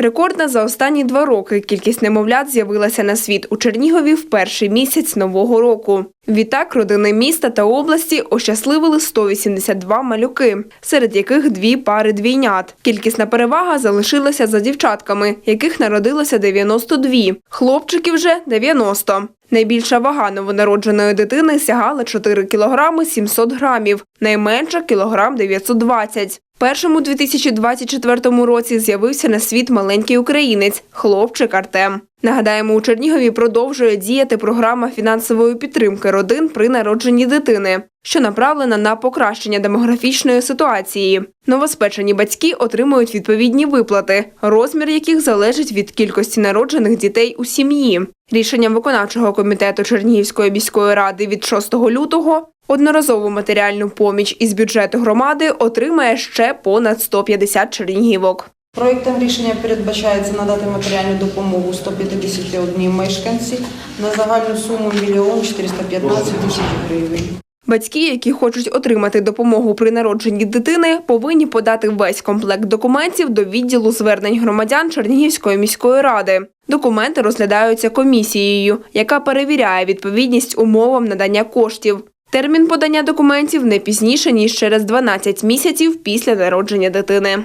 Рекордна за останні два роки кількість немовлят з'явилася на світ у Чернігові в перший місяць нового року. Відтак родини міста та області ощасливили 182 малюки, серед яких дві пари двійнят. Кількісна перевага залишилася за дівчатками, яких народилося 92, хлопчиків вже 90. Найбільша вага новонародженої дитини сягала 4 кілограми 700 грамів, найменша – кілограм 920. Першим у 2024 році з'явився на світ маленький українець – хлопчик Артем. Нагадаємо, у Чернігові продовжує діяти програма фінансової підтримки родин при народженні дитини, що направлена на покращення демографічної ситуації. Новоспечені батьки отримують відповідні виплати, розмір яких залежить від кількості народжених дітей у сім'ї. Рішенням виконавчого комітету Чернігівської міської ради від 6 лютого одноразову матеріальну поміч із бюджету громади отримає ще понад 150 чернігівок. Проектом рішення передбачається надати матеріальну допомогу 151 мешканці на загальну суму 1 мільйон 415 тисяч гривень. Батьки, які хочуть отримати допомогу при народженні дитини, повинні подати весь комплект документів до відділу звернень громадян Чернігівської міської ради. Документи розглядаються комісією, яка перевіряє відповідність умовам надання коштів. Термін подання документів не пізніше ніж через 12 місяців після народження дитини.